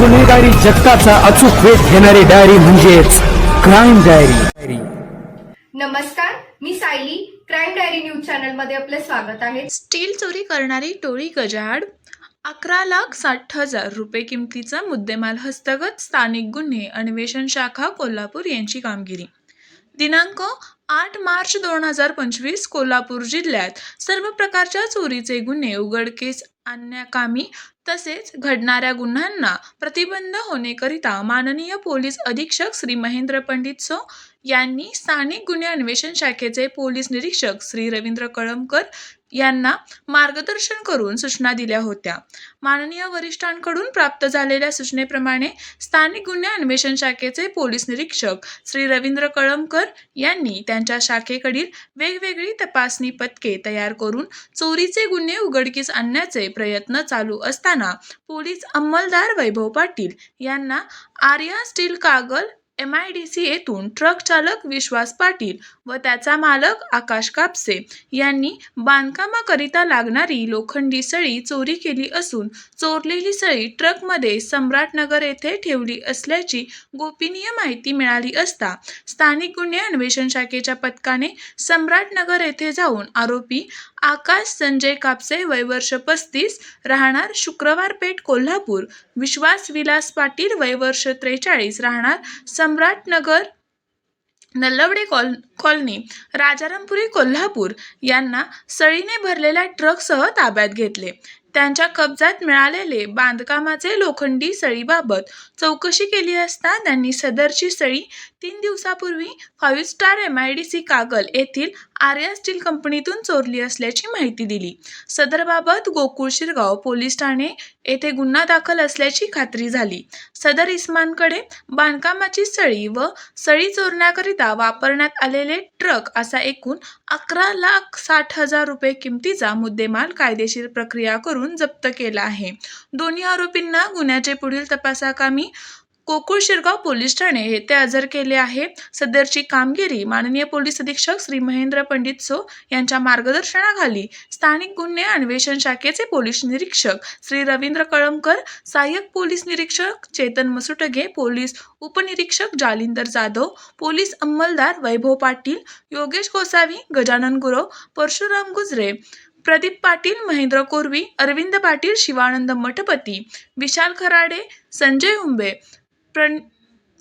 गुन्हेगारी जगताचा अचूक वेध घेणारी डायरी म्हणजेच क्राईम डायरी नमस्कार मी सायली. क्राईम डायरी न्यूज चॅनलमध्ये आपले स्वागत आहे. स्टील चोरी करणारी टोळी गजाआड अकरा लाख साठ हजार रुपये किमतीचा मुद्देमाल हस्तगत स्थानिक गुन्हे अन्वेषण शाखा कोल्हापूर यांची कामगिरी. दिनांक आठ मार्च दोन हजार पंचवीस कोल्हापूर जिल्ह्यात सर्व प्रकारच्या चोरीचे गुन्हे उघडकीस आणण्याकामी तसेच घडणाऱ्या गुन्ह्यांना प्रतिबंध होण्याकरिता माननीय पोलीस अधीक्षक श्री महेंद्र पंडित सो यांनी स्थानिक गुन्हे अन्वेषण शाखेचे पोलीस निरीक्षक श्री रवींद्र कळमकर यांना मार्गदर्शन करून सूचना दिल्या होत्या. माननीय वरिष्ठांकडून प्राप्त झालेल्या सूचनेप्रमाणे स्थानिक गुन्हे अन्वेषण शाखेचे पोलीस निरीक्षक श्री रवींद्र कळमकर यांनी त्यांच्या शाखेकडील वेगवेगळी तपासणी पथके तयार करून चोरीचे गुन्हे उघडकीस आणण्याचे प्रयत्न चालू असताना पोलीस अंमलदार वैभव पाटील यांना Arya steel Kagal M I D C येथून ट्रक चालक विश्वास पाटील व त्याचा मालक आकाश कापसे यांनी बांधकामाकरिता लागणारी लोखंडी सळी चोरी केली असून चोरलेली सळी ट्रकमध्ये सम्राटनगर येथे ठेवली असल्याची गोपनीय माहिती मिळाली असता स्थानिक गुन्हे अन्वेषण शाखेच्या पथकाने सम्राटनगर येथे जाऊन आरोपी आकाश संजय कापसे वय वर्ष पस्तीस राहणार शुक्रवार पेठ कोल्हापूर विश्वास विलास पाटील वय वर्ष त्रेचाळीस राहणार सम्राटनगर नल्लवडे कॉल कॉलनी राजारामपुरी कोल्हापूर यांना सळीने भरलेल्या ट्रकसह ताब्यात घेतले. त्यांच्या कब्जात मिळालेले बांधकामाचे लोखंडी सळीबाबत चौकशी केली असता त्यांनी सदरची सळी तीन दिवसापूर्वी five star M I D C Kagal येथील आर्या स्टील कंपनीतून चोरली असल्याची माहिती दिली. सदरबाबत गोकुळ शिरगाव पोलीस ठाणे येथे गुन्हा दाखल असल्याची खात्री झाली. सदर इस्मानकडे बांधकामाची सळी व सळी चोरण्याकरिता वापरण्यात आलेले ट्रक असा एकूण अकरा लाख साठ हजार रुपये किमतीचा मुद्देमाल कायदेशीर प्रक्रिया करून जप्त केला आहे. दोन्ही आरोपींना गुन्ह्याचे पुढील तपासाकामी कोकुळ शिरगाव पोलीस ठाणे येथे हजर केले आहे. सदरची कामगिरी माननीय पोलीस अधीक्षक श्री महेंद्र पंडित सो यांच्या मार्गदर्शनाखाली स्थानिक गुन्हे अन्वेषण शाखेचे पोलीस निरीक्षक श्री रवींद्र कळमकर सहाय्यक पोलीस निरीक्षक चेतन मसुटगे पोलीस उपनिरीक्षक जालिंदर जाधव पोलीस अंमलदार वैभव पाटील योगेश गोसावी गजानन गुरव परशुराम गुजरे प्रदीप पाटील महेंद्र कोरवी अरविंद पाटील शिवानंद मठपती विशाल खराडे संजय हुंबे प्रण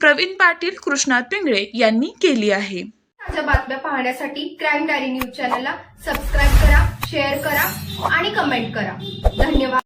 प्रवीण पाटील कृष्णा पिंगळे यांनी केली आहे. ताज्या बातम्या पाहण्यासाठी क्राईम डायरी न्यूज चॅनलला सबस्क्राईब करा शेअर करा आणि कमेंट करा. धन्यवाद.